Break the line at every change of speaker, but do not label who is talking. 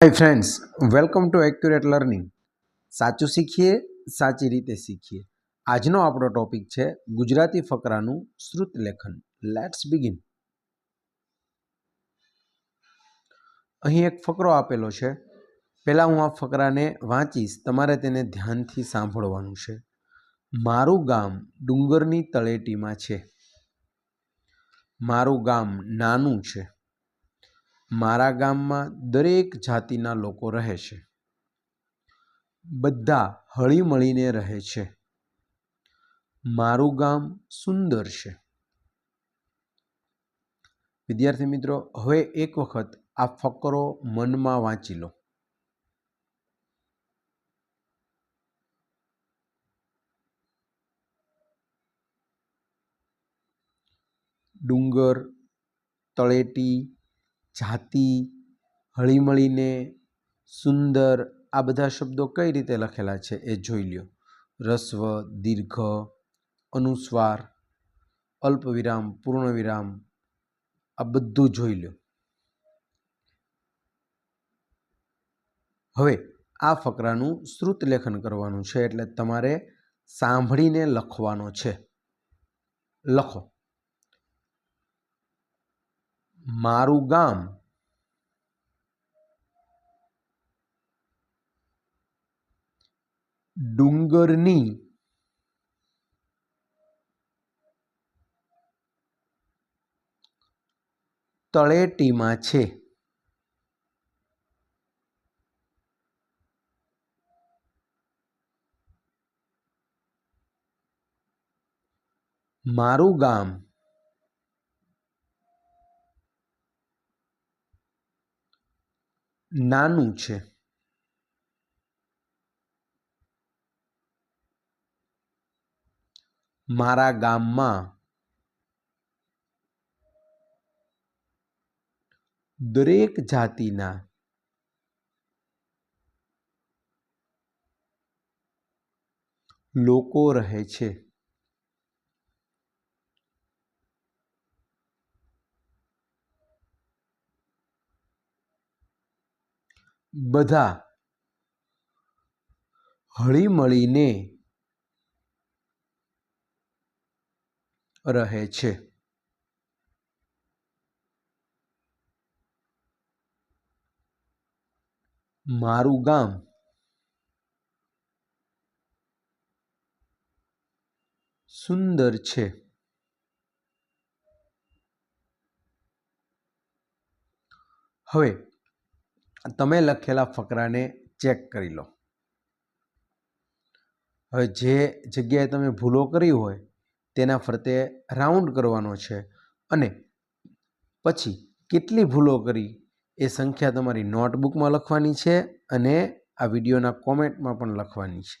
Hi friends welcome to accurate learning સાચું શીખીએ, સાચી રીતે શીખીએ. આજનો આપણો ટોપિક છે ગુજરાતી ફકરાનું શ્રુત લેખન. લેટ્સ બિગિન અહીં એક ફકરો આપેલો છે. પહેલાં હું આ ફકરાને વાંચીશ, તમારે તેને ધ્યાનથી સાંભળવાનું છે. મારું ગામ ડુંગરની તળેટીમાં છે. મારું ગામ નાનું છે. મારા ગામમાં દરેક જાતિના લોકો રહે છે. બધા હળીમળીને રહે છે. મારું ગામ સુંદર છે. વિદ્યાર્થી મિત્રો, હવે એક વખત આ ફકરો મનમાં વાંચી લો. ડુંગર, તળેટી જાતિ, હળીમળીને સુંદર, આ બધા શબ્દો કઈ રીતે લખેલા છે એ જોઈ લ્યો. રસ્વ, દીર્ઘ, અનુસ્વાર, અલ્પવિરામ, પૂર્ણવિરામ, આ બધું જોઈ લો હવે આ ફકરાનું શ્રુત લેખન કરવાનું છે એટલે તમારે સાંભળીને લખવાનો છે. લખો. મારું ગામ ડુંગરની તળેટીમાં છે. મારું ગામ નાનું છે. મારા ગામમાં દરેક જાતિના લોકો રહે છે. બધા હળીમળીને રહે છે. મારું ગામ સુંદર છે. હવે તમે લખેલા ફકરાને ચેક કરી લો. હવે જે જગ્યાએ તમે ભૂલો કરી હોય તેના ફરતે રાઉન્ડ કરવાનો છે. અને પછી કેટલી ભૂલો કરી એ સંખ્યા તમારી નોટબુકમાં લખવાની છે અને આ વિડીયોના કોમેન્ટમાં પણ લખવાની છે.